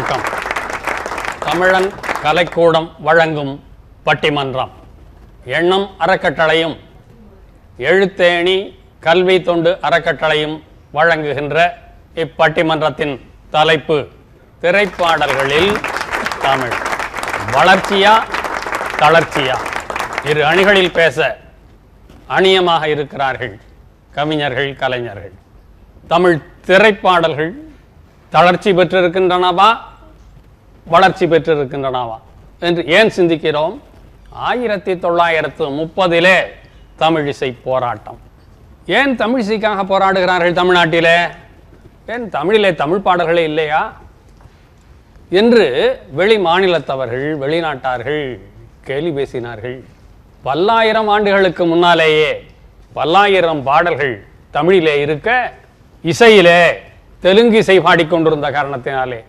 வணக்கம். தமிழன் கலைக்கூடம் வழங்கும் பட்டிமன்றம். எண்ணம் அறக்கட்டளையும் எழுத்தேணி கல்வி தொண்டு அறக்கட்டளையும் வழங்குகின்ற இப்பட்டிமன்றத்தின் தலைப்பு திரைப்பாடல்களில் தமிழ். வளர்ச்சியா தளர்ச்சியா? இரு அணிகளில் பேச அணியமாக இருக்கிறார்கள் கவிஞர்கள் கலைஞர்கள். தமிழ் திரைப்பாடல்கள் தளர்ச்சி பெற்றிருக்கின்றனவா? வளர்ச்சி பெற்றிருக்கின்றனவா என்று ஏன் சிந்திக்கிறோம்? ஆயிரத்தி தொள்ளாயிரத்து முப்பதிலே தமிழிசை போராட்டம். ஏன் தமிழிசைக்காக போராடுகிறார்கள் தமிழ்நாட்டிலே? ஏன் தமிழிலே தமிழ் பாடல்களே இல்லையா? என்று வெளி மாநிலத்தவர்கள் வெளிநாட்டார்கள் கேலி பேசினார்கள். பல்லாயிரம் ஆண்டுகளுக்கு முன்னாலேயே பல்லாயிரம் பாடல்கள் தமிழிலே இருக்க இசையிலே தெலுங்கு இசை பாடிக்கொண்டிருந்த காரணத்தினாலே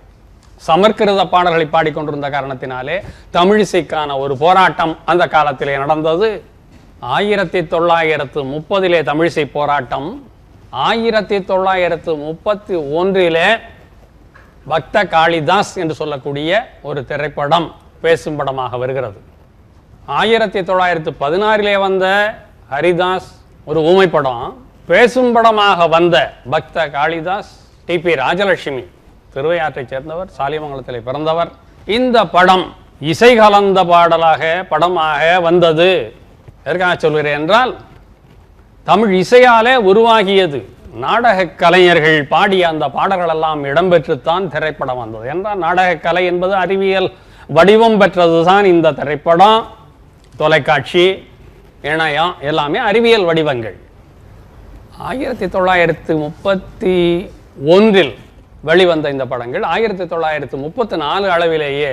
சமர்கிருத பாடல்களை பாடிக்கொண்டிருந்த காரணத்தினாலே தமிழிசைக்கான ஒரு போராட்டம் அந்த காலத்திலே நடந்தது. ஆயிரத்தி தொள்ளாயிரத்து முப்பதிலே தமிழிசை போராட்டம். ஆயிரத்தி தொள்ளாயிரத்து முப்பத்தி ஒன்றிலே பக்த காளிதாஸ் என்று சொல்லக்கூடிய ஒரு திரைப்படம் பேசும் படமாக வருகிறது. ஆயிரத்தி தொள்ளாயிரத்து பதினாறிலே வந்த ஹரிதாஸ் ஒரு ஊமைப்படம். பேசும் படமாக வந்த பக்த காளிதாஸ் டிபி ராஜலட்சுமி. திருவையாற்றைச் சேர்ந்தவர் சாலிமங்கலத்தில் பிறந்தவர். இந்த படம் இசை கலந்த பாடலாக படமாக வந்தது. எதற்காக சொல்கிறேன் என்றால் தமிழ் இசையாலே உருவாகியது. நாடக கலைஞர்கள் பாடிய அந்த பாடல்கள் எல்லாம் இடம்பெற்றுத்தான் திரைப்படம் வந்தது. என்றால் நாடக கலை என்பது அறிவியல் வடிவம் பெற்றதுதான் இந்த திரைப்படம். தொலைக்காட்சி இணையம் எல்லாமே அறிவியல் வடிவங்கள். ஆயிரத்தி தொள்ளாயிரத்து முப்பத்தி ஒன்றில் வெளிவந்த இந்த படங்கள். ஆயிரத்தி தொள்ளாயிரத்து முப்பத்தி நாலு அளவிலேயே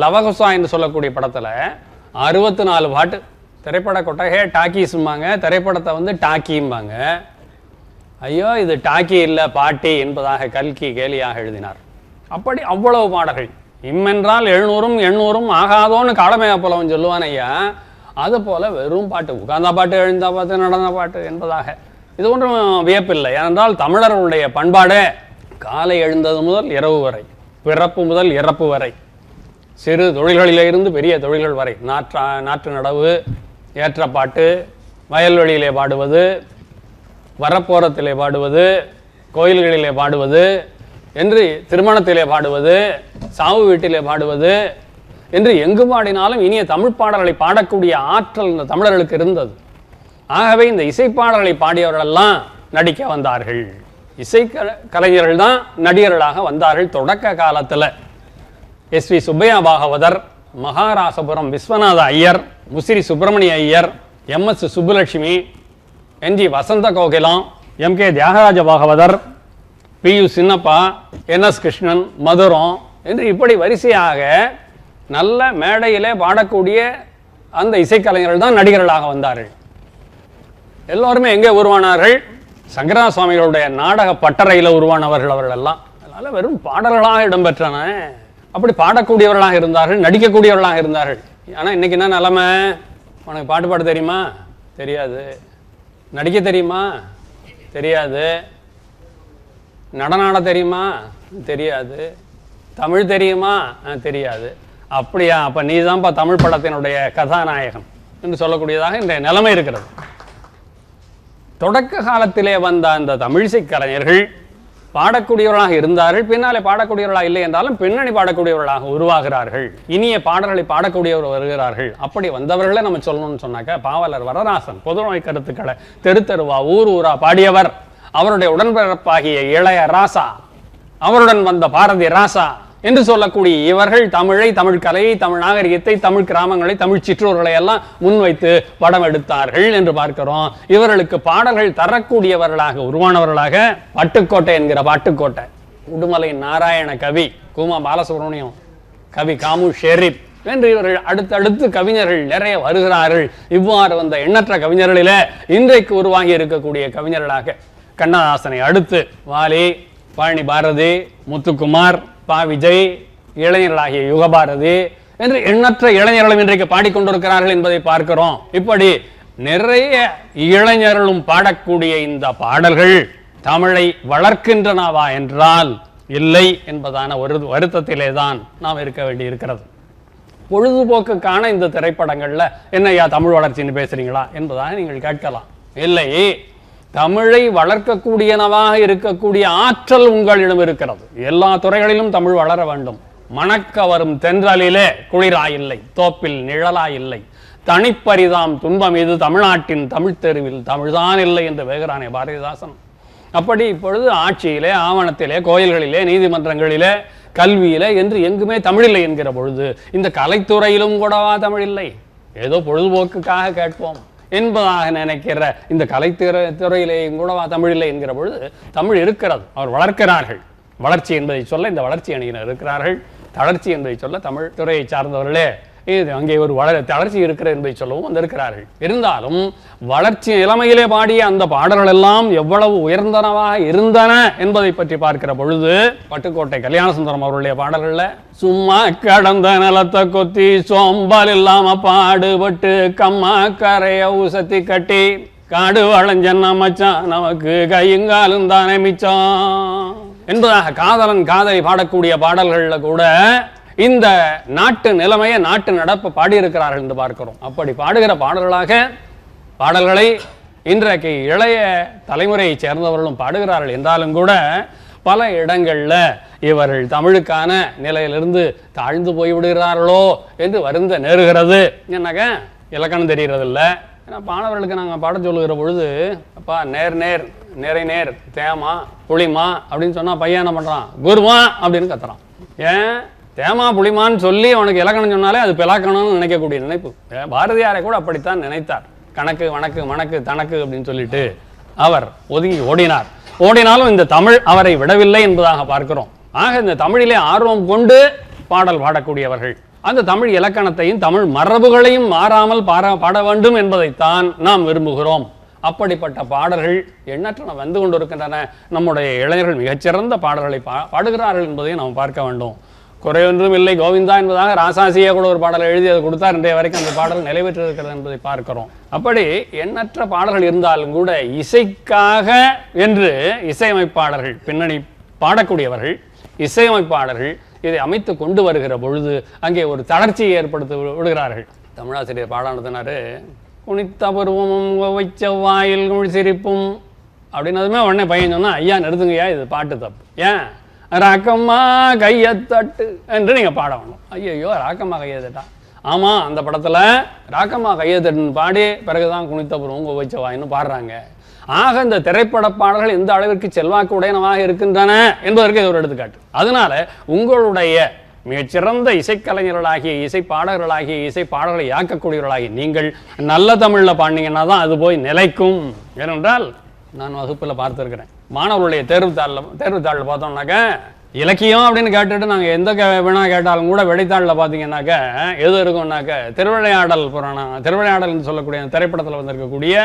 லவகுசா என்று சொல்லக்கூடிய படத்தில் அறுபத்தி நாலு பாட்டு. திரைப்பட கொட்டகை டாக்கீஸும்பாங்க. திரைப்படத்தை வந்து டாக்கியும்பாங்க ஐயோ இது டாக்கி இல்லை பாட்டி என்பதாக கல்கி கேலியாக எழுதினார். அப்படி அவ்வளவு பாடல்கள். இம்மென்றால் எழுநூறும் எண்ணூறும் ஆகாதோன்னு காலமையா புலவன் சொல்லுவான் ஐயா. அது போல வெறும் பாட்டு உட்கார்ந்த பாட்டு எழுந்த பாட்டு நடந்த பாட்டு என்பதாக. இது ஒன்றும் வியப்பில்லை. ஏனென்றால் தமிழர்களுடைய பண்பாடே காலை எழுந்தது முதல் இரவு வரை பிறப்பு முதல் இறப்பு வரை சிறு தொழில்களிலிருந்து பெரிய தொழில்கள் வரை நாற்றா நாற்று நடவு ஏற்றப்பாட்டு வயல்வெளியிலே பாடுவது வரப்போரத்திலே பாடுவது கோயில்களிலே பாடுவது என்று திருமணத்திலே பாடுவது சாவு வீட்டிலே பாடுவது என்று எங்கு பாடினாலும் இனிய தமிழ் பாடல்களை பாடக்கூடிய ஆற்றல் இந்த தமிழர்களுக்கு இருந்தது. ஆகவே இந்த இசைப்பாடல்களை பாடியவர்களெல்லாம் நடிக்க வந்தார்கள். இசை கலைஞர்கள் தான் நடிகர்களாக வந்தார்கள் தொடக்க காலத்தில். S V Subbaiah Bhagavathar Maharajapuram Viswanatha Iyer Musiri Subramania Iyer M S Subbulakshmi N G Vasantha Kokilam M K Thyagaraja Bhagavathar P U Chinnappa N S Krishnan Madhuram என்று இப்படி வரிசையாக நல்ல மேடையிலே பாடக்கூடிய அந்த இசைக்கலைஞர்கள் தான் நடிகர்களாக வந்தார்கள். எல்லோருமே எங்கே உருவானார்கள்? சங்கரா சுவாமிகளுடைய நாடக பட்டறையில் உருவானவர்கள் அவர்கள் எல்லாம் அதனால வெறும் பாடல்களாக இடம்பெற்றன. அப்படி பாடக்கூடியவர்களாக இருந்தார்கள் நடிக்கக்கூடியவர்களாக இருந்தார்கள். ஆனால் இன்னைக்கு என்ன நிலைமை? உனக்கு பாட்டு பாட தெரியுமா? தெரியாது. நடிக்க தெரியுமா? தெரியாது. நடனாட ஆட தெரியுமா? தெரியாது. தமிழ் தெரியுமா? தெரியாது. அப்படியா? அப்ப நீ தான்ப்பா தமிழ் படத்தினுடைய கதாநாயகன் என்று சொல்லக்கூடியதாக இன்றைய நிலைமை இருக்கிறது. தொடக்க காலத்திலே வந்த அந்த தமிழிசை கலைஞர்கள் பாடக்கூடியவர்களாக இருந்தார்கள். பின்னாலே பாடக்கூடியவர்களாக இல்லை என்றாலும் பின்னணி பாடக்கூடியவர்களாக உருவாகிறார்கள். இனிய பாடல்களை பாடக்கூடியவர் வருகிறார்கள். அப்படி வந்தவர்களே நம்ம சொல்லணும்னு சொன்னாக்க பாவலர் வரராசன் பொதுநோய் கருத்துக்களை தெரு தெருவா ஊர் ஊரா பாடியவர். அவருடைய உடன்பிறப்பாகிய இளைய ராசா அவருடன் வந்த பாரதி ராசா என்று சொல்லக்கூடிய இவர்கள் தமிழை தமிழ் கலையை தமிழ் நாகரிகத்தை தமிழ் கிராமங்களை தமிழ் சிற்றூர்களை எல்லாம் முன்வைத்து படம் எடுத்தார்கள் என்று பார்க்கிறோம். இவர்களுக்கு பாடல்கள் தரக்கூடியவர்களாக உருவானவர்களாக பட்டுக்கோட்டை என்கிற பாட்டுக்கோட்டை. உடுமலை நாராயண கவி கூமா பாலசுப்ரமணியம் கவி காமு ஷெரீப் என்று இவர்கள் அடுத்தடுத்து கவிஞர்கள் நிறைய வருகிறார்கள். இவ்வாறு வந்த எண்ணற்ற கவிஞர்களில இன்றைக்கு உருவாகி இருக்கக்கூடிய கவிஞர்களாக கண்ணதாசனை அடுத்து வாலி பழனி பாரதி முத்துக்குமார் பா விஜய் இளைஞர்களாகிய யுகபாரதி என்று எண்ணற்ற இளைஞர்களும் இன்றைக்கு பாடிக்கொண்டிருக்கிறார்கள் என்பதை பார்க்கிறோம். இப்படி நிறைய இளைஞர்களும் பாடக்கூடிய இந்த பாடல்கள் தமிழை வளர்க்கின்றனவா என்றால் இல்லை என்பதான ஒரு வருத்தத்திலே தான் நாம் இருக்க வேண்டி இருக்கிறது பொழுதுபோக்குக்கான இந்த திரைப்படங்கள்ல என்னய்யா தமிழ் வளர்ச்சின்னு பேசுறீங்களா? என்பதாக நீங்கள் கேட்கலாம். இல்லை. தமிழை வளர்க்கக்கூடியனவாக இருக்கக்கூடிய ஆற்றல் உங்களிடம் இருக்கிறது. எல்லா துறைகளிலும் தமிழ் வளர வேண்டும். மணக்க வரும் தென்றலிலே குளிராயில்லை தோப்பில் நிழலாயில்லை. தனிப்பரிதாம் துன்பம் இது தமிழ்நாட்டின் தமிழ்த் தெருவில் தமிழ்தான் இல்லை என்று வேகிறானே பாரதிதாசன். அப்படி இப்பொழுது ஆட்சியிலே ஆவணத்திலே கோயில்களிலே நீதிமன்றங்களிலே கல்வியிலே என்று எங்குமே தமிழில்லை என்கிற பொழுது இந்த கலைத்துறையிலும் கூடவா தமிழில்லை? ஏதோ பொழுதுபோக்குக்காக கேட்போம். என்பதாக நினைக்கிற இந்த கலைத்துறை துறையிலேயும் கூடவா தமிழில்லை என்கிற பொழுது தமிழ் இருக்கிறது. அவர் வளர்க்கிறார்கள். வளர்ச்சி என்பதை சொல்ல இந்த வளர்ச்சி அணியினர் இருக்கிறார்கள். தளர்ச்சி என்பதை சொல்ல தமிழ் துறையை சார்ந்தவர்களே. இது அங்கே ஒரு வளர தளர்ச்சி இருக்கிறது என்பதை சொல்லவும் வந்திருக்கிறார்கள். இருந்தாலும் வளர்ச்சி இளமையிலே பாடிய அந்த பாடல்கள் எல்லாம் எவ்வளவு உயர்ந்தனவாக இருந்தன என்பதை பற்றி பார்க்கிற பொழுது பட்டுக்கோட்டை கல்யாணசுந்தரம் அவருடைய பாடல்களில் சும்மா கடந்த நிலத்தை கொத்தி சோம்பல் இல்லாம பாடுபட்டு கம்மா கரைய ஊசத்தி கட்டி காடு வளைஞ்சன்னா மச்சான் நமக்கு கையுங்காலும் தானே மிச்சம் என்பதாக காதலன் காதலை பாடக்கூடிய பாடல்களில் கூட இந்த நாட்டு நிலைமையை நாட்டு நடப்பு பாடியிருக்கிறார்கள் என்று பார்க்கிறோம். அப்படி பாடுகிற பாடல்களாக பாடல்களை இன்றைக்கு இளைய தலைமுறையைச் சேர்ந்தவர்களும் பாடுகிறார்கள். என்றாலும் கூட பல இடங்களில் இவர்கள் தமிழுக்கான நிலையிலிருந்து தாழ்ந்து போய் விடுகிறார்களோ என்று வருந்த நேருகிறது. என்னக்க இலக்கணம் தெரிகிறதில்ல. ஏன்னா மாணவர்களுக்கு நாங்கள் பாட சொல்லுகிற பொழுது அப்பா நேர் நேர் நிறை நேர் தேமா புளிமா அப்படின்னு சொன்னால் பையன் என்ன பண்ணுறான் குருமா அப்படின்னு கத்துறான். ஏன்? தேமா புளிமான்னு சொல்லி அவனுக்கு இலக்கணம் சொன்னாலே அது பிலாக்கணும்னு நினைக்கக்கூடிய நினைப்பு. பாரதியாரை கூட அப்படித்தான் நினைத்தார். கணக்கு வணக்கு மணக்கு தனக்கு அப்படின்னு சொல்லிட்டு அவர் ஒதுங்கி ஓடினார். ஓடினாலும் இந்த தமிழ் அவரை விடவில்லை என்பதாக பார்க்கிறோம். ஆக இந்த தமிழிலே ஆர்வம் கொண்டு பாடல் பாடக்கூடியவர்கள். அந்த தமிழ் இலக்கணத்தையும் தமிழ் மரபுகளையும் மாறாமல் பாரா பாட வேண்டும் என்பதைத்தான் நாம் விரும்புகிறோம். அப்படிப்பட்ட பாடல்கள் எண்ணற்றன வந்து கொண்டிருக்கின்றன. நம்முடைய இளைஞர்கள் மிகச்சிறந்த பாடல்களை பா பாடுகிறார்கள் என்பதை நாம் பார்க்க வேண்டும். குறையொன்றும் இல்லை. கோவிந்தா என்பதாக ராசாசியா கூட ஒரு பாடலை எழுதி அதை கொடுத்தார். இன்றைய வரைக்கும் அந்த பாடல் நிறைவேற்றிருக்கிறது என்பதை பார்க்கிறோம். அப்படி எண்ணற்ற பாடல்கள் இருந்தாலும் கூட இசைக்காக என்று இசையமைப்பாளர்கள் பின்னணி பாடக்கூடியவர்கள் இசையமைப்பாளர்கள் இதை அமைத்து கொண்டு வருகிற பொழுது அங்கே ஒரு தளர்ச்சியை ஏற்படுத்தி விடுகிறார்கள். தமிழாசிரியர் பாடானதுனாரு குனித்த பருவமும் வைச்ச வாயில் குழி சிரிப்பும் அப்படின்னதுமே உடனே பையன் சொன்னால் ஐயா நிறுத்துங்கய்யா இது பாட்டு தப்பு. ஏன்? ராக்கம்மா கையத்தட்டு என்று நீங்கள் பாடணும். ஐயையோ ஐயோ ராக்கம்மா கையத்தட்டா ஆமாம் அந்த படத்தில் ராக்கம்மா கையத்தட்டுன்னு பாடி பிறகுதான் குனித்தபுரம் பருவம் வைச்சவாயின்னு பாடுறாங்க. ஆக இந்த திரைப்பட பாடல்கள் எந்த அளவிற்கு செல்வாக்கு உடையனவாக இருக்கின்றன என்பதற்கு இது ஒரு எடுத்துக்காட்டு. அதனால உங்களுடைய மிகச்சிறந்த இசைக்கலைஞர்களாகிய இசை பாடகர்களாகிய இசை பாடல்களை யாக்கக்கூடியவர்களாகிய நீங்கள் நல்ல தமிழில் பாடினீங்கன்னா தான் அது போய் நிலைக்கும். ஏனென்றால் நான் வகுப்பில் பார்த்திருக்கிறேன். மாணவர்களுடைய தேர்வுத்தாளில் தேர்வுத்தாளில் பார்த்தோம்னாக்க இலக்கியம் அப்படின்னு கேட்டுட்டு நாங்கள் எந்த கே வேணா கேட்டாலும் கூட விடைத்தாளில் பார்த்தீங்கன்னாக்க எது இருக்கும்னாக்க திருவிளையாடல் புராணம் திருவிளையாடல்னு சொல்லக்கூடிய திரைப்படத்தில் வந்திருக்கக்கூடிய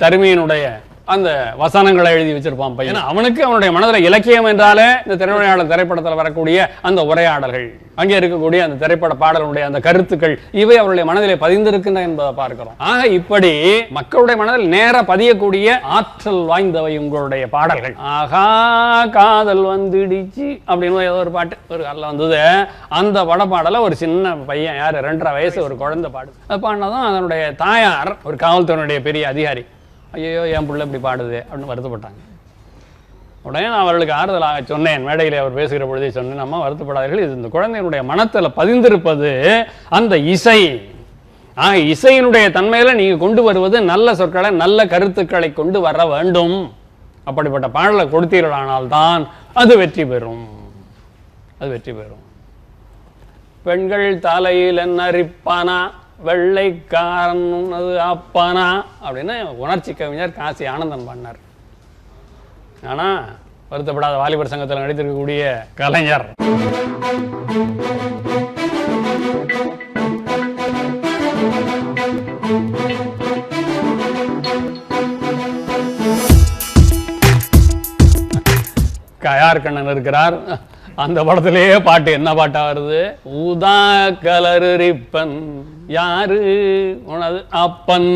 தருமையினுடைய அந்த வசனங்களை எழுதி வச்சிருப்பான் பையன். அவனுக்கு அவனுடைய மனதில் இலக்கியம் என்றாலே இந்த திருவிளையாடல் திரைப்படத்தில் வரக்கூடிய அந்த உரையாடல்கள் அங்கே இருக்கக்கூடிய அந்த திரைப்பட பாடலுடைய அந்த கருத்துக்கள் இவை அவருடைய மனதிலே பதிந்திருக்கின்றன என்பதை பார்க்கிறோம். ஆக இப்படி மக்களுடைய மனதில் நேர பதியக்கூடிய ஆற்றல் வாய்ந்தவை உங்களுடைய பாடல்கள். ஆகா காதல் வந்துடுச்சு அப்படின்னு ஏதோ ஒரு பாட்டு ஒரு காலில் வந்தது. அந்த படப்பாடலை ஒரு சின்ன பையன் யார் ரெண்டரை வயசு ஒரு குழந்தை பாடு. அது பாடினதும் அதனுடைய தாயார் ஒரு காவல்துறையினுடைய பெரிய அதிகாரி. ஐயோ என் பிள்ளை இப்படி பாடுது அப்படின்னு வருத்தப்பட்டாங்க. உடனே நான் அவர்களுக்கு ஆறுதலாக சொன்னேன். மேடையில் அவர் பேசுகிற பொழுதே சொன்னேன் அம்மா வருத்தப்படாதீர்கள். இது இந்த குழந்தையினுடைய மனத்தில் பதிந்திருப்பது அந்த இசை. ஆக இசையினுடைய தன்மையில் நீங்கள் கொண்டு வருவது நல்ல சொற்களை நல்ல கருத்துக்களை கொண்டு வர வேண்டும். அப்படிப்பட்ட பாடலை கொடுத்தீர்களானால் தான் அது வெற்றி பெறும். அது வெற்றி பெறும். பெண்கள் தலையில் நரிப்பானா வெள்ளைக்காரன் அது அப்பானா அப்படின்னு உணர்ச்சி கவிஞர் காசி ஆனந்தன் பண்ணார். ஆனால் வருத்தப்படாத வாலிபர் சங்கத்தில் நடித்திருக்கக்கூடிய கலைஞர். கயார் கண்ணன் இருக்கிறார். அந்த படத்திலேயே பாட்டு என்ன பாட்டா வருது? ஊதா கலரு ரிப்பன் யாரு? உனது அப்பன்.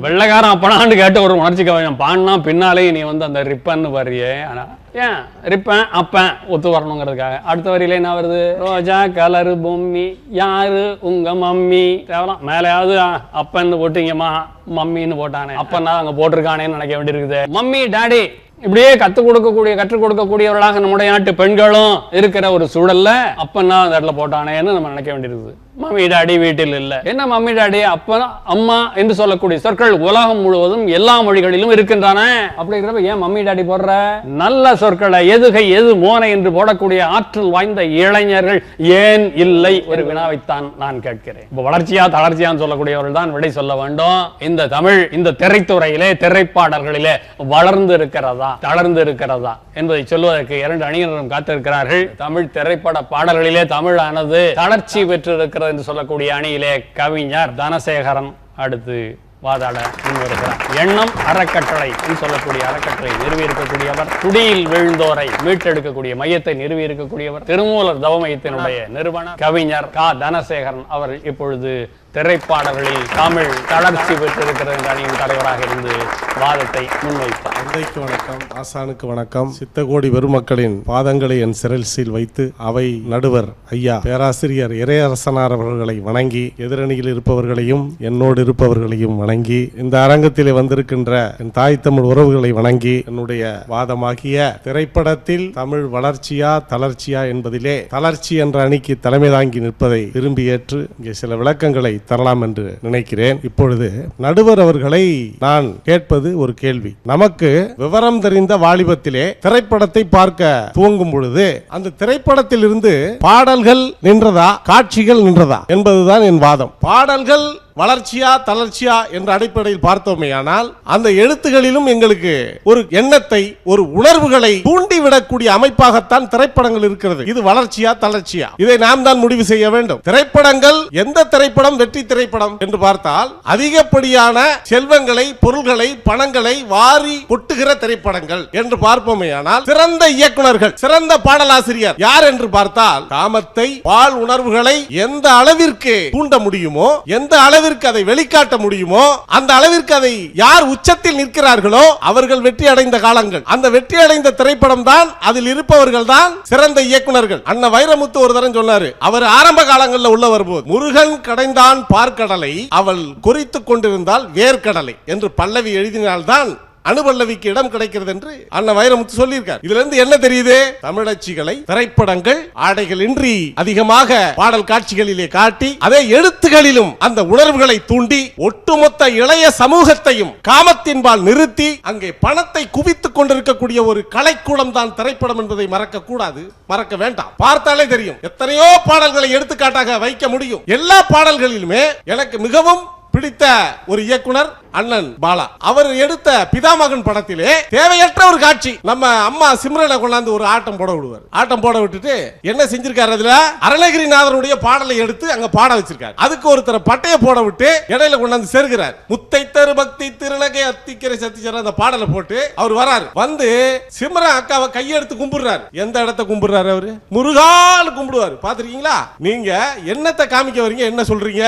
வெள்ளைக்காரன் அப்பனான்னு கேட்ட ஒரு உணர்ச்சி கவனம். பாடினா பின்னாலே நீ வந்து அந்த ரிப்பன் வரியே. ஆனா ஏன்? ரிப்பேன் அப்பன் ஒத்து வரணுங்கிறதுக்காக. அடுத்த வரியில என்ன வருது? ரோஜா கலரு பொம்மி யாரு? உங்க மம்மி. தேவலாம் மேலேயாவது அப்பன்னு போட்டீங்கம்மா மம்மின்னு போட்டானே. அப்பன்னா அங்க போட்டிருக்கானேன்னு நினைக்க வேண்டியிருக்குது. மம்மி டாடி இப்படியே கத்துக் கொடுக்கக்கூடிய கற்றுக் கொடுக்கக்கூடியவர்களாக நம்முடைய நாட்டு பெண்களும் இருக்கிற ஒரு சூழல்ல அப்பன்னா அந்த இடத்துல போட்டானேன்னு நம்ம நினைக்க வேண்டியிருக்குது மம்மி டாடி வீட்டில் இல்ல. என்ன மம்மி டாடி அப்பா அம்மா என்று சொல்லக்கூடிய சொற்கள் உலகம் முழுவதும் எல்லா மொழிகளிலும் இருக்கின்றன. அப்படிங்கிறப்ப ஏன் மம்மி டாடி போடுற? நல்ல சொற்களை எதுகை எது மோனை என்று போடக்கூடிய ஆற்றல் வாய்ந்த இளைஞர்கள் ஏன் இல்லை? ஒரு வினாவைத்தான் நான் கேட்கிறேன். இப்போ வளர்ச்சியா தளர்ச்சியான்னு சொல்லக்கூடியவர்கள் தான் விடை சொல்ல வேண்டும். இந்த தமிழ் இந்த திரைத்துறையிலே திரைப்பாடல்களிலே வளர்ந்து இருக்கிறதா தளர்ந்து இருக்கிறதா என்பதை சொல்வதற்கு இரண்டு அணியினரும் காத்திருக்கிறார்கள். தமிழ் திரைப்பட பாடல்களிலே தமிழானது தளர்ச்சி பெற்றிருக்கிறது என்று சொல்லக்கூடிய அணியிலே கவிஞர் தனசேகரன் அடுத்து வாதாட முன்வருகிறார். எண்ணம் அறக்கட்டளை என்று சொல்லக்கூடிய அறக்கட்டளை நிறுவி இருக்கக்கூடியவர் குடியில் விழுந்தோரை மீட்டெடுக்கக்கூடிய மையத்தை நிறுவியிருக்கக்கூடியவர் திருமூலர் தவமயத்தினுடைய நிறுவனர் கவிஞர் கா. தனசேகரன் அவர் இப்பொழுது திரைப்பாடல்களில் தமிழ் தளர்ச்சி பெற்றிருக்கிறது என்ற அணியின் தலைவராக இருந்து வாதத்தை முன்வைத்தார். தந்தைக்கு வணக்கம் ஆசானுக்கு வணக்கம். சித்தகோடி பெருமக்களின் பாதங்களை என் சிரசில் வைத்து அவை நடுவர் ஐயா. பேராசிரியர் இறையரசனார் அவர்களை வணங்கி எதிரணியில் இருப்பவர்களையும் என்னோடு இருப்பவர்களையும் வணங்கி இந்த அரங்கத்திலே வந்திருக்கின்ற என் தாய் தமிழ் உறவுகளை வணங்கி என்னுடைய வாதமாகிய திரைப்படத்தில் தமிழ் வளர்ச்சியா தளர்ச்சியா என்பதிலே தளர்ச்சி என்ற அணிக்கு தலைமை தாங்கி நிற்பதை விரும்பி ஏற்று இங்கே சில விளக்கங்களை தரலாம் என்று நினைக்கிறேன். இப்பொழுது நடுவர் அவர்களை நான் கேட்பது ஒரு கேள்வி. நமக்கு விவரம் தெரிந்த வாலிபத்திலே திரைப்படத்தை பார்க்க துவங்கும் பொழுது அந்த திரைப்படத்தில் இருந்து பாடல்கள் நின்றதா காட்சிகள் நின்றதா என்பதுதான் என் வாதம். பாடல்கள் வளர்ச்சியா தளர்ச்சியா என்ற அடிப்படையில் பார்த்தோமேயானால் அந்த எழுத்துகளிலும் எங்களுக்கு ஒரு எண்ணத்தை ஒரு உணர்வுகளை தூண்டிவிடக்கூடிய அமைப்பாகத்தான் திரைப்படங்கள் இருக்கிறது. இது வளர்ச்சியா தளர்ச்சியா? இதை நாம் தான் முடிவு செய்ய வேண்டும். திரைப்படங்கள் எந்த திரைப்படம் வெற்றி திரைப்படம் என்று பார்த்தால் அதிகப்படியான செல்வங்களை பொருள்களை பணங்களை வாரி கொட்டுகிற திரைப்படங்கள் என்று பார்ப்போமே ஆனால் சிறந்த இயக்குனர்கள் சிறந்த பாடலாசிரியர் யார் என்று பார்த்தால் காமத்தை பால் உணர்வுகளை எந்த அளவிற்கு தூண்ட முடியுமோ எந்த அளவிற்கு அதை வெளிக்காட்ட முடியுமோ அந்த அளவிற்கு அதை யார் உச்சத்தில் நிற்கிறார்களோ அவர்கள் வெற்றி அடைந்த காலங்கள். அந்த வெற்றி அடைந்த திரைப்படம் தான் அதில் இருப்பவர்கள் தான் சிறந்த இயக்குனர்கள் அண்ணன் வைரமுத்து ஒரு தரம் சொன்னாரு அவர் ஆரம்ப காலங்களில் உள்ள போது முருகன் கடைந்தான் பார்க்கடலை அவள் குறித்துக் கொண்டிருந்தால் வேர்க்கடலை என்று பல்லவி எழுதினால்தான் அனுபல்லவிக்கு இடம் கிடைக்கிறது என்று அண்ணன் வைரமுத்து சொல்லியிருக்கார். இதுல இருந்து என்ன தெரியுது? தமிழச்சிகளை திரைப்படங்கள் ஆடைகள் இன்றி அதிகமாக பாடல் காட்சிகளிலே காட்டி அதே எழுத்துகளிலும் அந்த உணர்வுகளை தூண்டி ஒட்டுமொத்த இளைய சமூகத்தையும் காமத்தின்பால் நிறுத்தி அங்கே பணத்தை குவித்துக் கொண்டிருக்கக்கூடிய ஒரு கலைக்கூடம் தான் திரைப்படம் என்பதை மறக்க கூடாது மறக்க வேண்டாம். பார்த்தாலே தெரியும். எத்தனையோ பாடல்களை எடுத்துக்காட்டாக வைக்க முடியும். எல்லா பாடல்களிலுமே எனக்கு மிகவும் பிடித்த ஒரு இயக்குனர் அண்ணன் பாலா. அவர் எடுத்த பிதாமகன் படத்திலே தேவையற்ற ஒரு காட்சி. நம்ம அம்மா சிம்ரனை கொண்டாந்து ஒரு ஆட்டம் போட விடுவார். ஆட்டம் போட விட்டுட்டு என்ன செஞ்சிருக்காரு அதுல? அருணகிரிநாதனுடைய பாடலை எடுத்து அங்க பாட வச்சிருக்காரு. அதுக்கு ஒருத்தர் பட்டையை போட விட்டு இடையில கொண்டாந்து செருகிறார். முத்தை தரு பக்தி திருநகை அத்திக்கரை சத்திச்சர அந்த பாடலை போட்டு அவர் வராரு. வந்து சிம்ரன் அக்காவை கையெடுத்து கும்பிடுறாரு. எந்த இடத்த கும்பிடுறாரு அவரு? முருகால் கும்பிடுவாரு. பாத்திருக்கீங்களா நீங்க என்னத்தை காமிக்க வரீங்க? என்ன சொல்றீங்க?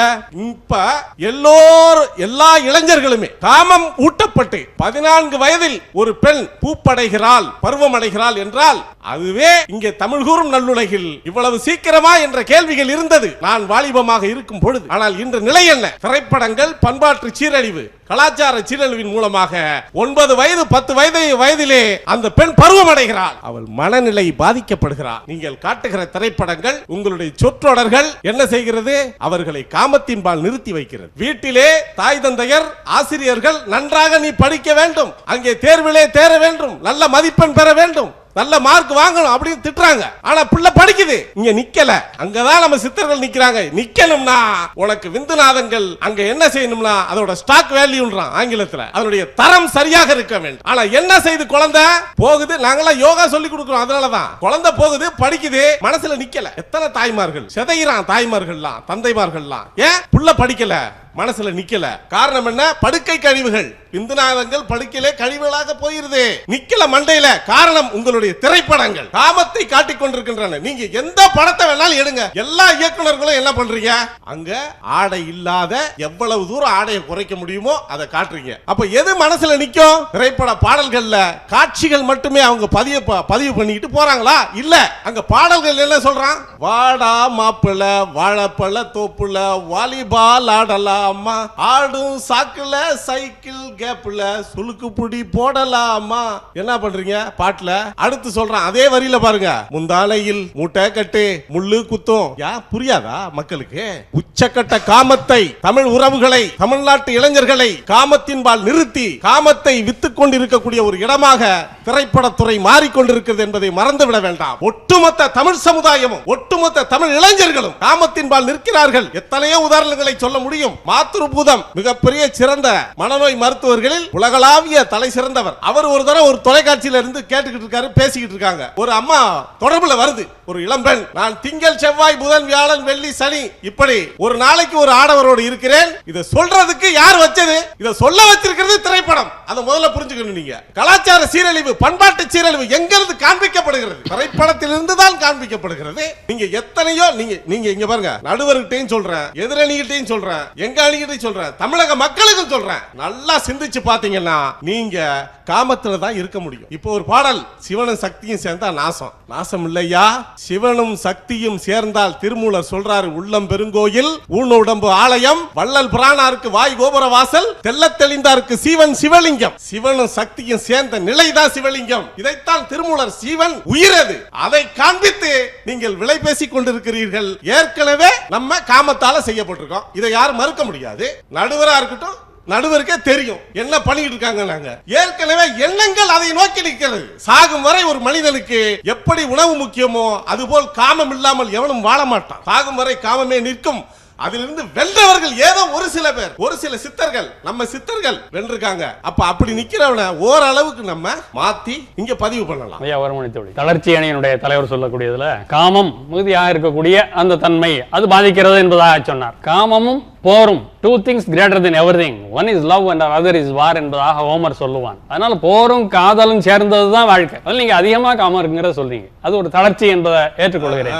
இப்ப எல்லோரும் எல்லா இளைஞர்களும் காமம் ஊட்டப்பட்டு பதினான்கு வயதில் ஒரு பெண் பூப்படைகிறாள் பருவமடைகிறாள் என்றால் அதுவே இங்கே தமிழ் கூறும் நல்லுலகில் இவ்வளவு சீக்கிரமா என்ற கேள்விகள் இருந்தது. நான் வாலிபமாக இருக்கும் பொழுது. ஆனால் இன்று நிலை என்ன? திரைப்படங்கள் பண்பாட்டு சீரழிவு கலாச்சார சீரழிவின் மூலமாக ஒன்பது வயது பத்து வயது வயதிலே அந்த பெண் பருவமடைகிறாள் அவள் மனநிலை பாதிக்கப்படுகிறாள். நீங்கள் காட்டுகிற திரைப்படங்கள் உங்களுடைய சொற்றொடர்கள் என்ன செய்கிறது? அவர்களை காமத்தின்பால் நிறுத்தி வைக்கிறது. வீட்டிலே தாய் தந்தையர் ஆசிரியர்கள் நன்றாக நீ படிக்க வேண்டும். அங்கே தேர்விலே தேர வேண்டும். நல்ல மதிப்பெண் பெற வேண்டும். நல்ல மார்க் வாங்கணும் அப்படின்னு திட்டுறாங்க. ஆனா பிள்ளை படிக்குது. இங்க நிக்கல. அங்கதான் நம்ம சித்தர்கள் நிக்கிறாங்க. நிக்கணும்னா உனக்கு விந்துநாதன்கள் அங்க என்ன செய்யணும்னா அதோட ஸ்டாக் வேல்யூன்றான் ஆங்கிலத்துல. அதனுடைய தரம் சரியாக இருக்க வேண்டும். ஆனா என்ன செய்து குழந்தை? போகுது. நாங்களாம் யோகா சொல்லி கொடுக்குறோம். அதனாலதான். குழந்தை போகுது படிக்குது. மனசுல நிக்கல. எத்தனை தாய்மார்கள்? செதைகிறான் தாய்மார்கள்லாம் தந்தைமார்கள்லாம். ஏன்? புள்ள படிக்கல. மனசுல நிக்கல. காரணம் என்ன? படுக்கை கழிவுகள். விந்துநாதங்கள் படுக்கையிலே கழிவுகளாக போயிருது. நிக்கல மண்டையில. காரணம் உங்களுடைய திரைப்படங்கள். காமத்தை காட்டிக் கொண்டிருக்கின்றன. நீங்க எந்த படத்தை வேணாலும் எடுங்க. எல்லா இயக்குனர்களும் என்ன பண்றீங்க? அங்க ஆடை இல்லாத எவ்வளவு தூரம் ஆடையை குறைக்க முடியுமோ அதை காட்டுறீங்க. அப்ப எது மனசுல நிக்கும்? திரைப்பட பாடல்கள்ல காட்சிகள் மட்டுமே அவங்க பதிவு ப- பதிவு பண்ணிக்கிட்டு போறாங்களா? இல்ல. அங்க பாடல்கள் என்ன சொல்றான்? வாடா மாப்பிள வாழப்பழ தோப்புல வாலிபால் ஆடலா ஆடும் சாக்குல சைக்கிள் கேப்ல சுளுக்கு புடி போடலாமா? என்ன பண்றீங்க? பாட்டுல அடுத்து சொல்றேன். அதே வரியில பாருங்க. முந்தானையில் மூட்டை கட்டு முள்ளு குத்தும். யா புரியாதா மக்களுக்கு? உச்சக்கட்ட காமத்தை தமிழ் உறவுகளை தமிழ்நாட்டு இளைஞர்களை காமத்தின்பால் நிறுத்தி காமத்தை வித்துக் கொண்டிருக்கக்கூடிய ஒரு இடமாக திரைப்படத்துறை மாறிக்கொண்டிருக்கிறது என்பதை மறந்துவிட வேண்டாம். ஒட்டுமொத்த தமிழ் சமுதாயமும் ஒட்டுமொத்த தமிழ் இளைஞர்களும் காமத்தின்பால் நிற்கிறார்கள். எத்தனையோ உதாரணங்களை சொல்ல முடியும். மாத்ருபூதம் மிகப்பெரிய சிறந்த மனநோய் மருத்துவர்களில் உலகளாவிய தலை சிறந்தவர். அவர் ஒரு தடவை ஒரு தொலைக்காட்சியில இருந்து கேட்டுக்கிட்டு இருக்காரு பேசிக்கிட்டு இருக்காங்க. ஒரு அம்மா தொடர்புல வருது. ஒரு இளம்பெண் நான் திங்கள் செவ்வாய் புதன் வியாழன் வெள்ளி சனி இப்படி ஒரு நாளைக்கு ஒரு ஆடவரோடு இருக்கிறேன். இதை சொல்றதுக்கு யார் வச்சது? இதை சொல்ல வச்சிருக்கிறது திரைப்படம். அதை முதல்ல புரிஞ்சுக்கணும் நீங்க. கலாச்சார சீரழிவு பண்பாட்டு சீரழிவு எங்கிருந்து காண்பிக்கப்படுகிறது? திரைப்படத்திலிருந்து தான் காண்பிக்கப்படுகிறது. நீங்க எத்தனையோ நீங்க நீங்க இங்க பாருங்க நடுவர்கிட்டையும் சொல்றேன் எதிரணிகிட்டையும் சொல்றேன் எங்க அணிகிட்டையும் சொல்றேன். தமிழக மக்களுக்கும் சொல்றேன். நல்லா சிந்திச்சு பாத்தீங்கன்னா நீங்க காமத்துல தான் இருக்க முடியும். இப்போ ஒரு பாடல் சிவனும் சக்தியும் சேர்ந்தா நாசம். நாசம் இல்லையா? சிவனும் சக்தியும் சேர்ந்தால் திருமூலர் சொல்றாரு உள்ளம் பெருங்கோயில் ஊன உடம்பு ஆலயம் வள்ளல் பிராணாருக்கு வாய் கோபுர வாசல் தெல்ல தெளிந்தாருக்கு சிவன் சிவலிங்கம். சிவனும் சக்தியும் சேர்ந்த நிலைதான் சிவலிங்கம். இதைத்தான் திருமூலர் சிவன் உயிரது. அதை காண்பித்து நீங்கள் விலை பேசிக் கொண்டிருக்கிறீர்கள். ஏற்கனவே நம்ம காமத்தால செய்யப்பட்டிருக்கோம். இதை யாரும் மறுக்க முடியாது. நடுவரா இருக்கட்டும் நடுவருக்கே தெரியும் என்ன பண்ணிட்டு இருக்காங்க நாங்க. ஏற்கனவே எண்ணங்கள் அதை நோக்கி நிற்கிறது. சாகும் வரை ஒரு மனிதனுக்கு எப்படி உணவு முக்கியமோ அதுபோல் காமம் இல்லாமல் எவனும் வாழ மாட்டான். சாகும் வரை காமமே நிற்கும். அதிலிருந்து வென்றவர்கள் ஏதோ ஒரு சில பேர் ஒரு சில சித்தர்கள் நம்ம சித்தர்கள் வென்றிருக்காங்க. அப்ப அப்படி நிக்கிறவன ஓரளவுக்கு நம்ம மாத்தி இங்க பதிவு பண்ணலாம். ஐயா வருமணி தோழி தளர்ச்சி அணியினுடைய தலைவர் சொல்லக்கூடியதுல காமம் மிகுதியாக இருக்கக்கூடிய அந்த தன்மை அது பாதிக்கிறது என்பதாக சொன்னார். காமமும் போரும். Two things greater than everything one is love and other is war என்பதாக ஹோமர் சொல்லுவான். அதனால போரும் காதலும் சேர்ந்தது தான் வாழ்க்கை. அதில் நீங்க அதிகமா காமம் இருக்குங்கிறத சொல்றீங்க. அது ஒரு தளர்ச்சி என்பதை ஏற்றுக்கொள்கிறேன்.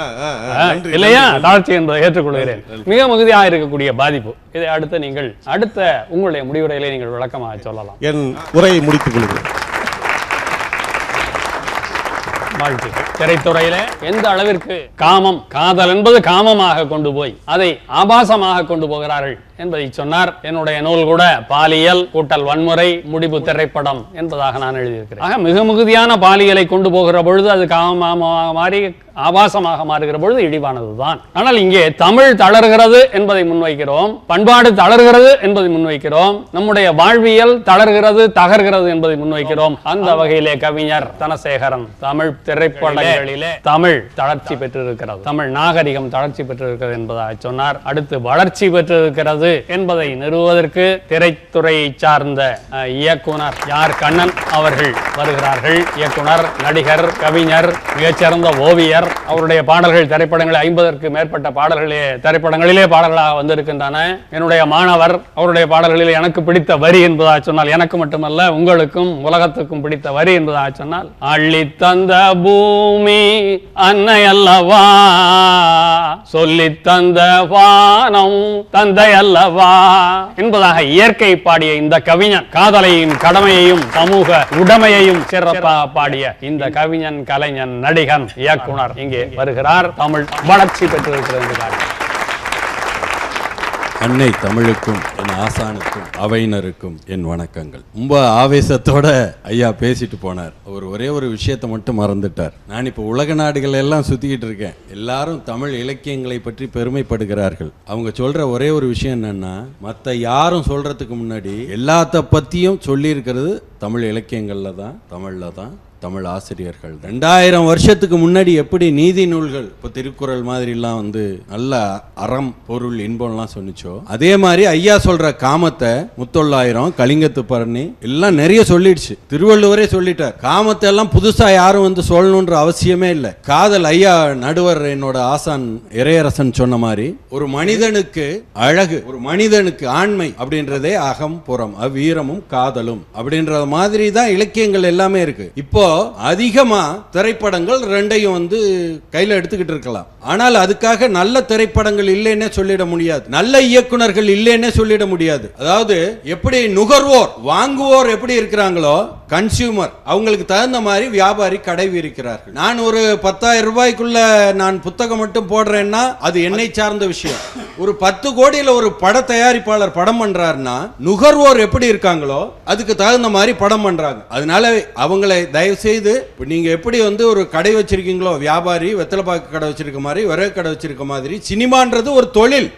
இல்லையா. தளர்ச்சி என்பதை ஏற்றுக்கொள்கிறேன். மிக மிகுதியாக இருக்கக்கூடிய பாதிப்பு. இதை அடுத்து நீங்கள் அடுத்த உங்களுடைய முடிவுரையிலே நீங்கள் விளக்கமாக சொல்லலாம். என் உரையை முடித்துக் கொள்கிறேன். வாழ்த்துக்கள் திரைத்துறையில எந்த அளவிற்கு? காமம் காதல் என்பது காமமாக கொண்டு போய் அதை ஆபாசமாக கொண்டு போகிறார்கள் என்பதை சொன்னார். என்னுடைய நூல் கூட பாலியல் கூட்டல் வன்முறை முடிவு திரைப்படம் என்பதாக நான் எழுதியிருக்கிறேன். ஆக மிக மிகுதியான பாலியலை கொண்டு போகிற பொழுது அது காமமாக மாறி ஆபாசமாக மாறுகிற பொழுது இழிவானதுதான். ஆனால் இங்கே தமிழ் தளர்கிறது என்பதை முன்வைக்கிறோம். பண்பாடு தளர்கிறது என்பதை முன்வைக்கிறோம். நம்முடைய வாழ்வியல் தளர்கிறது தகர்கிறது என்பதை முன்வைக்கிறோம். அந்த வகையிலே கவிஞர் தனசேகரன் தமிழ் திரைப்படங்களிலே தமிழ் தளர்ச்சி பெற்றிருக்கிறது. தமிழ் நாகரிகம் தளர்ச்சி பெற்றிருக்கிறது என்பதாக சொன்னார். அடுத்து வளர்ச்சி பெற்றிருக்கிறது என்பதை நிறுவுவதற்கு திரைத்துறையை சார்ந்த இயக்குனர் யார் கண்ணன் அவர்கள் வருகிறார்கள். இயக்குனர் நடிகர் கவிஞர் மிகச்சிறந்த ஓவியர் அவருடைய பாடல்கள் திரைப்படங்கள் ஐம்பதற்கு மேற்பட்ட பாடல்களே திரைப்படங்களிலே பாடல்களாக வந்திருக்கின்றன. என்னுடைய மாணவர் அவருடைய பாடல்களில் எனக்கு பிடித்த வரி என்பதாக சொன்னால் எனக்கு மட்டுமல்ல உங்களுக்கும் உலகத்துக்கும் பிடித்த வரி என்பதாக சொன்னால் அள்ளி தந்த பூமி அன்னை அல்லவா? சொல்லி தந்த வானம் தந்தை அல்லவா? என்பதாக இயற்கை பாடிய இந்த கவிஞன் காதலையும் கடமையையும் சமூக உடைமையையும் சிறப்பாக பாடிய இந்த கவிஞன் கலைஞன் நடிகன் இயக்குனர் இங்கே வருகிறார். தமிழ் வளர்ச்சி பெற்றிருக்கிறது. அன்னை தமிழுக்கும் என் ஆசானுக்கும் அவையினருக்கும் என் வணக்கங்கள். ரொம்ப ஆவேசத்தோட ஐயா பேசிட்டு போனார். அவர் ஒரே ஒரு விஷயத்தை மட்டும் மறந்துட்டார். நான் இப்போ உலக நாடுகள் எல்லாம் சுத்திக்கிட்டு இருக்கேன். எல்லாரும் தமிழ் இலக்கியங்களை பற்றி பெருமைப்படுகிறார்கள். அவங்க சொல்ற ஒரே ஒரு விஷயம் என்னன்னா மற்ற யாரும் சொல்றதுக்கு முன்னாடி எல்லாத்த பத்தியும் சொல்லி இருக்கிறது தமிழ் இலக்கியங்கள்ல தான் தமிழ்ல தான். தமிழ் ஆசிரியர்கள். ரெண்டாயிரம் வருஷத்துக்கு முன்னாடி எப்படி நீதி நூல்கள் இப்போ திருக்குறள் மாதிரிலாம் வந்து நல்ல அறம் பொருள் இன்பம்லாம் சொன்னிச்சோ அதே மாதிரி ஐயா சொல்ற காமத்தை முத்தொள்ளாயிரம் கலிங்கத்து பரணி எல்லாம் நிறைய சொல்லிடுச்சு. திருவள்ளுவரே சொல்லிட்டார் காமத்தை எல்லாம் புதுசா யாரும் வந்து சொல்லணுன்ற அவசியமே இல்லை. காதல் ஐயா நடுவர் என்னோட ஆசான் இறையரசன் சொன்ன மாதிரி ஒரு மனிதனுக்கு அழகு ஒரு மனிதனுக்கு ஆண்மை அப்படின்றதே அகம் புறம் அவ்வீரமும் காதலும் அப்படின்ற மாதிரி தான் இலக்கியங்கள் எல்லாமே இருக்கு. இப்போ அதிகமா திரைப்படங்கள் ரெண்டையும் வந்து கையில் எடுத்துக்கிட்டு இருக்கலாம். ஆனால் அதுக்காக நல்ல திரைப்படங்கள் இல்லைன்னே சொல்லிட முடியாது. நல்ல இயக்குனர்கள் இல்லைன்னே சொல்லிட முடியாது. அதாவது எப்படி நுகர்வோர் வாங்குவோர் எப்படி இருக்கிறாங்களோ கன்சியூமர் அவங்களுக்கு தகுந்த மாதிரி வியாபாரி கடை இருக்கிறார்கள் நான் ஒரு பத்தாயிரம் ரூபாய்க்குள்ள நான் புத்தகம் மட்டும் போடுறேன்னா அது என்னை சார்ந்த விஷயம். ஒரு பத்து கோடியில ஒரு பட தயாரிப்பாளர் படம் பண்றாருன்னா நுகர்வோர் எப்படி இருக்காங்களோ அதுக்கு தகுந்த மாதிரி படம் பண்றாங்க. அதனால அவங்களை தயவு செய்து இப்போ நீங்க எப்படி வந்து ஒரு கடை வச்சிருக்கீங்களோ வியாபாரி வெத்தலைப்பாக்கு கடை வச்சிருக்க மாதிரி விறகு கடை வச்சிருக்க மாதிரி சினிமான்றது ஒரு தொழில்.